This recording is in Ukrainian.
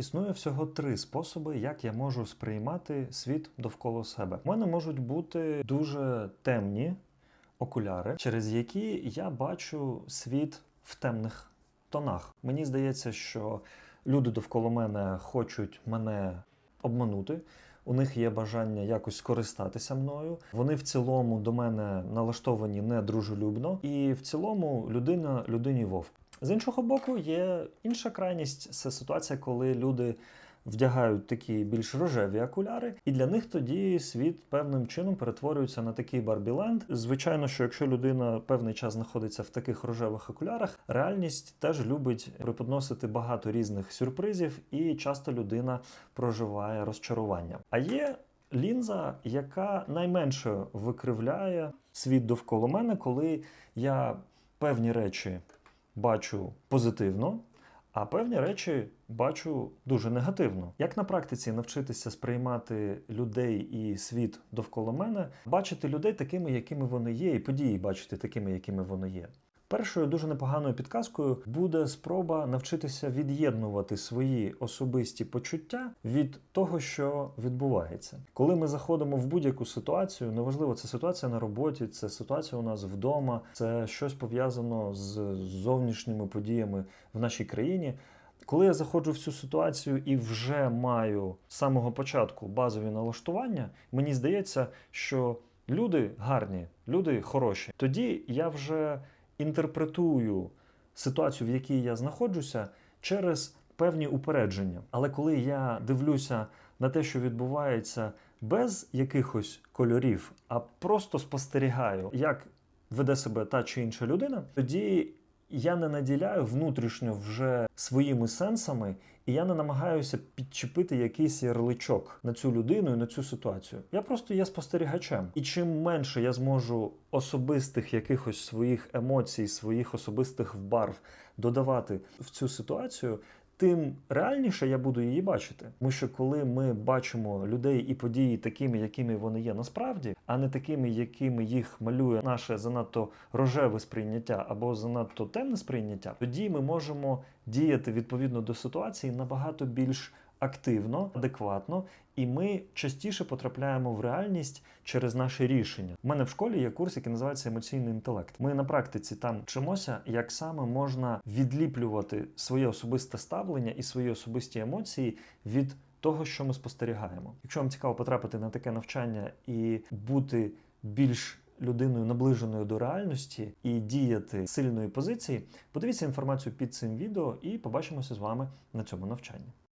Існує всього три способи, як я можу сприймати світ довкола себе. У мене можуть бути дуже темні окуляри, через які я бачу світ в темних тонах. Мені здається, що люди довкола мене хочуть мене обманути. У них є бажання якось скористатися мною. Вони в цілому до мене налаштовані недружелюбно, і в цілому людина людині вовк. З іншого боку, є інша крайність це ситуація, коли люди вдягають такі більш рожеві окуляри, і для них тоді світ певним чином перетворюється на такий барбіленд. Звичайно, що якщо людина певний час знаходиться в таких рожевих окулярах, реальність теж любить преподносити багато різних сюрпризів, і часто людина проживає розчарування. А є лінза, яка найменше викривляє світ довкола мене, коли я певні речі бачу позитивно, а певні речі бачу дуже негативно. Як на практиці навчитися сприймати людей і світ довкола мене, бачити людей такими, якими вони є, і події бачити такими, якими вони є. Першою дуже непоганою підказкою буде спроба навчитися від'єднувати свої особисті почуття від того, що відбувається. Коли ми заходимо в будь-яку ситуацію, неважливо, це ситуація на роботі, це ситуація у нас вдома, це щось пов'язано з зовнішніми подіями в нашій країні. Коли я заходжу в цю ситуацію і вже маю з самого початку базові налаштування, мені здається, що люди гарні, люди хороші. Тоді я вже інтерпретую ситуацію, в якій я знаходжуся, через певні упередження. Але коли я дивлюся на те, що відбувається без якихось кольорів, а просто спостерігаю, як веде себе та чи інша людина, тоді я не наділяю внутрішньо вже своїми сенсами, і я не намагаюся підчепити якийсь ярличок на цю людину і на цю ситуацію. Я просто є спостерігачем. І чим менше я зможу особистих якихось своїх емоцій, своїх особистих вбарв додавати в цю ситуацію. Тим реальніше я буду її бачити. Тому що коли ми бачимо людей і події такими, якими вони є насправді, а не такими, якими їх малює наше занадто рожеве сприйняття або занадто темне сприйняття, тоді ми можемо діяти відповідно до ситуації набагато більш активно, адекватно, і ми частіше потрапляємо в реальність через наші рішення. У мене в школі є курс, який називається емоційний інтелект. Ми на практиці там вчимося, як саме можна відліплювати своє особисте ставлення і свої особисті емоції від того, що ми спостерігаємо. Якщо вам цікаво потрапити на таке навчання і бути більш людиною наближеною до реальності і діяти сильної позиції, подивіться інформацію під цим відео і побачимося з вами на цьому навчанні.